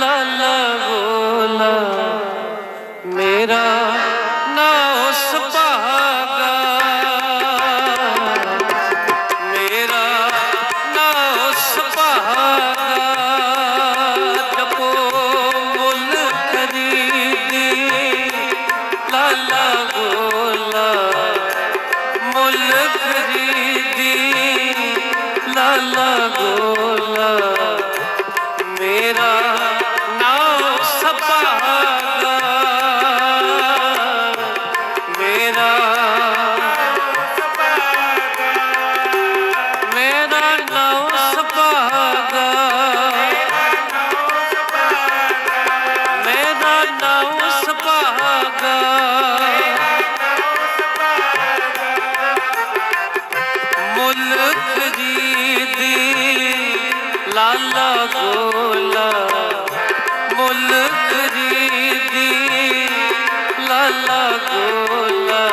la la oh, la. ਲਾਲਾ ਗੋਲਾ ਮੁੱਲ ਖਰੀਦੀ ਲਾਲਾ ਗੋਲਾ,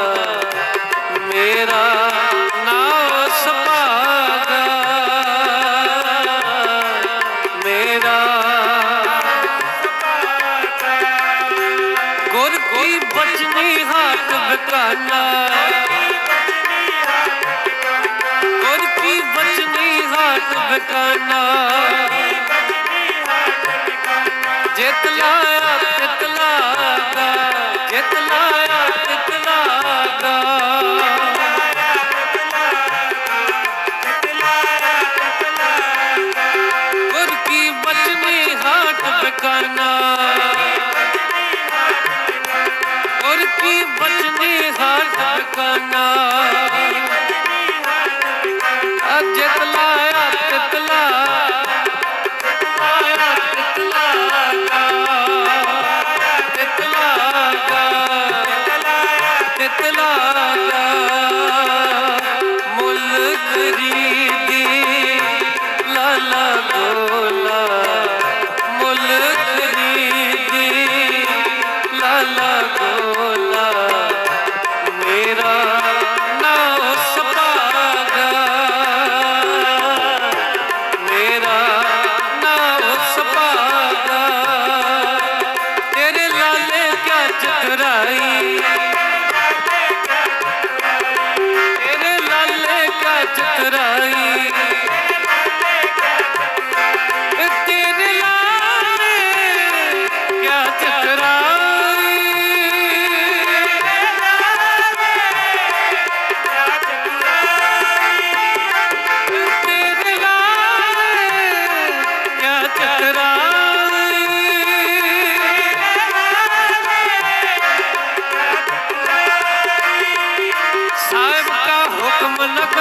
ਮੇਰਾ ਨਾਮ ਸਪਾਦਾ ਮੇਰਾ ਗੁਰ ਕੀ ਬਚਨੀ ਹੱਥ ਬਕਾਲਾ ਟਿਕਾਣਾ ਜਿੱਤ ਲਾਇਆ।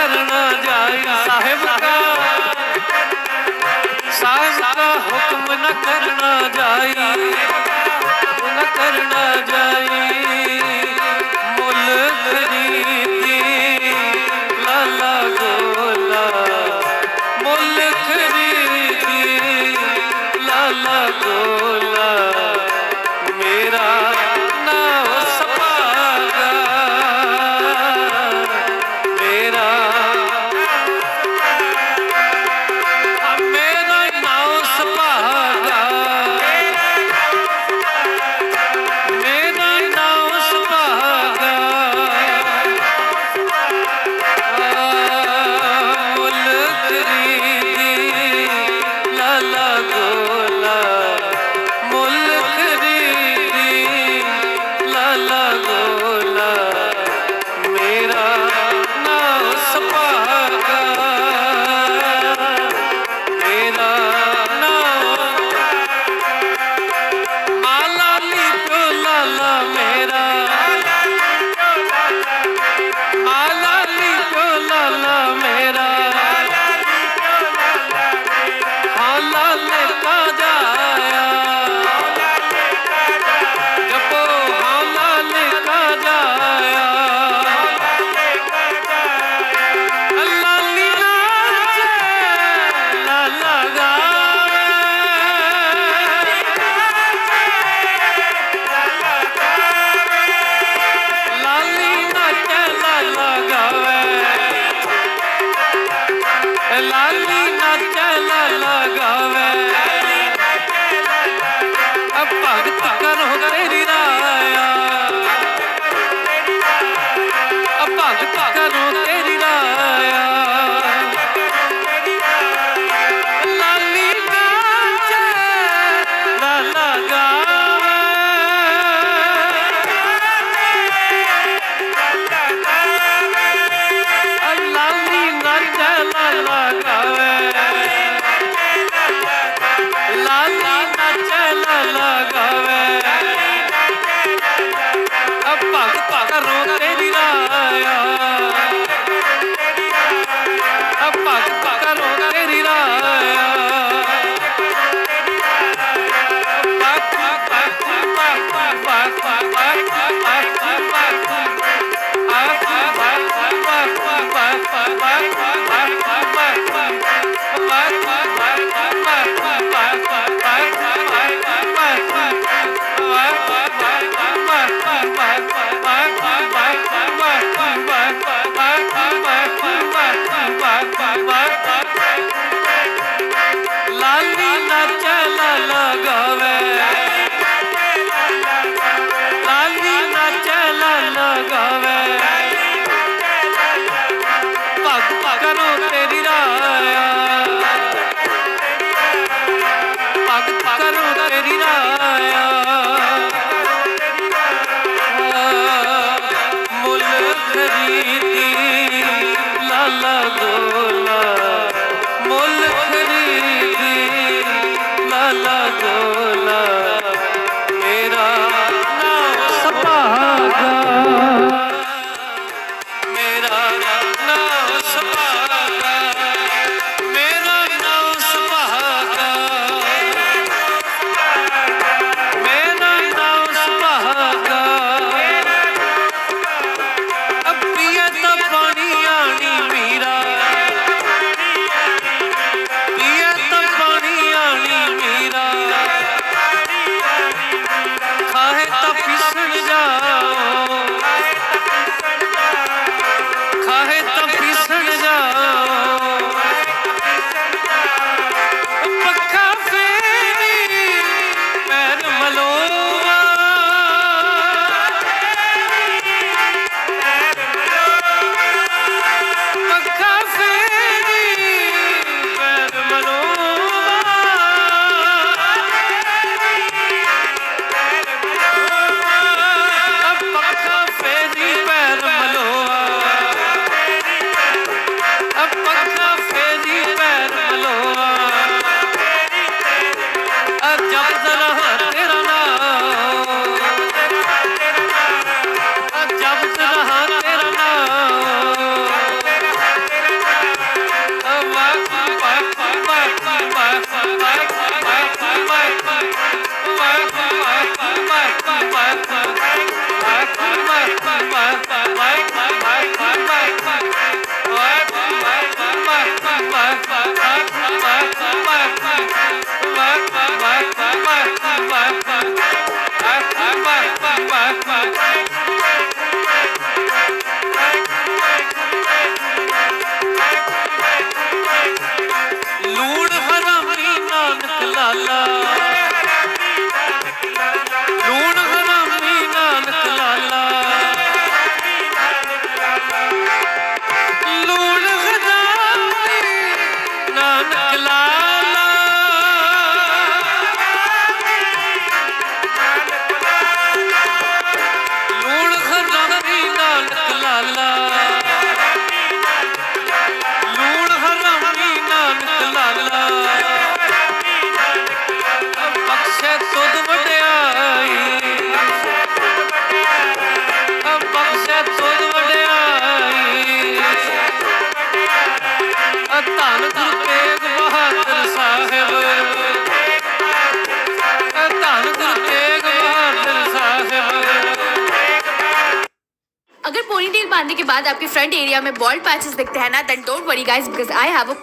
ਚਰਨਾ ਜਾਏ। ਹੁਕਮ ਨਾ ਕਰਨਾ ਜਾਏ। ਨਾ ਕਰਨਾ ਜਾਏ। ਮੁੱਲ ਖਰੀਦੀ। ਲਾਲਾ ਗੋਲਾ। ਮੁੱਲ ਖਰੀਦੀ। ਲਾਲਾ ਗੋਲਾ। গো তাকানো डील बांधने के बाद आपके फ्रंट एरिया में बॉल्ड पैचेस दिखते हैं ना then don't worry guys because I have a